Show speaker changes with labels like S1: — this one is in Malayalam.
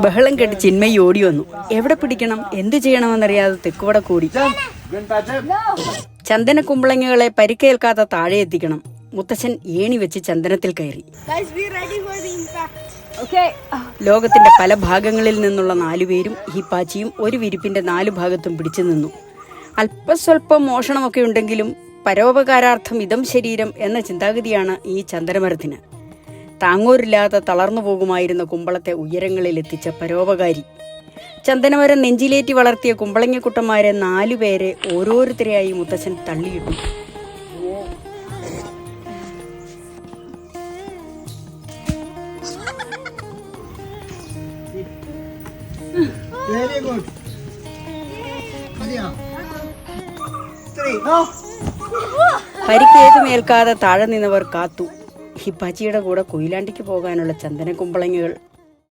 S1: ബഹളം കേട്ട് ചിന്മയി ഓടി വന്നു. എവിടെ പിടിക്കണം? എന്തു ചെയ്യണമെന്നറിയാതെ തെക്കുവട കൂടി. ചന്ദന കുമ്പളങ്ങകളെ പരിക്കേൽക്കാതെ താഴെ എത്തിക്കണം. മുത്തച്ഛൻ ഏണി വെച്ച് ചന്ദനത്തിൽ കയറി. ലോകത്തിന്റെ പല ഭാഗങ്ങളിൽ നിന്നുള്ള നാലുപേരും ഹിപ്പാച്ചിയും ഒരു വിരിപ്പിന്റെ നാലു ഭാഗത്തും പിടിച്ചു നിന്നു. അല്പസ്വല്പം മോഷണമൊക്കെ ഉണ്ടെങ്കിലും പരോപകാരാർത്ഥം ഇതം ശരീരം എന്ന ചിന്താഗതിയാണ് ഈ ചന്ദനമരത്തിന്. താങ്ങൂരില്ലാതെ തളർന്നു പോകുമായിരുന്ന കുമ്പളത്തെ ഉയരങ്ങളിൽ എത്തിച്ച പരോപകാരി ചന്ദനമരം നെഞ്ചിലേറ്റി വളർത്തിയ കുമ്പളങ്ങക്കുട്ടന്മാരെ നാലുപേരെ ഓരോരുത്തരെയായി മുത്തച്ഛൻ തള്ളിയിട്ടു?
S2: Three. No.
S1: പരിക്കേതുമേൽക്കാതെ താഴെ നിന്നവർ കാത്തു ഹിപ്പാച്ചിയുടെ കൂടെ കൊയിലാണ്ടിക്ക് പോകാനുള്ള ചന്ദന കുമ്പളങ്ങകൾ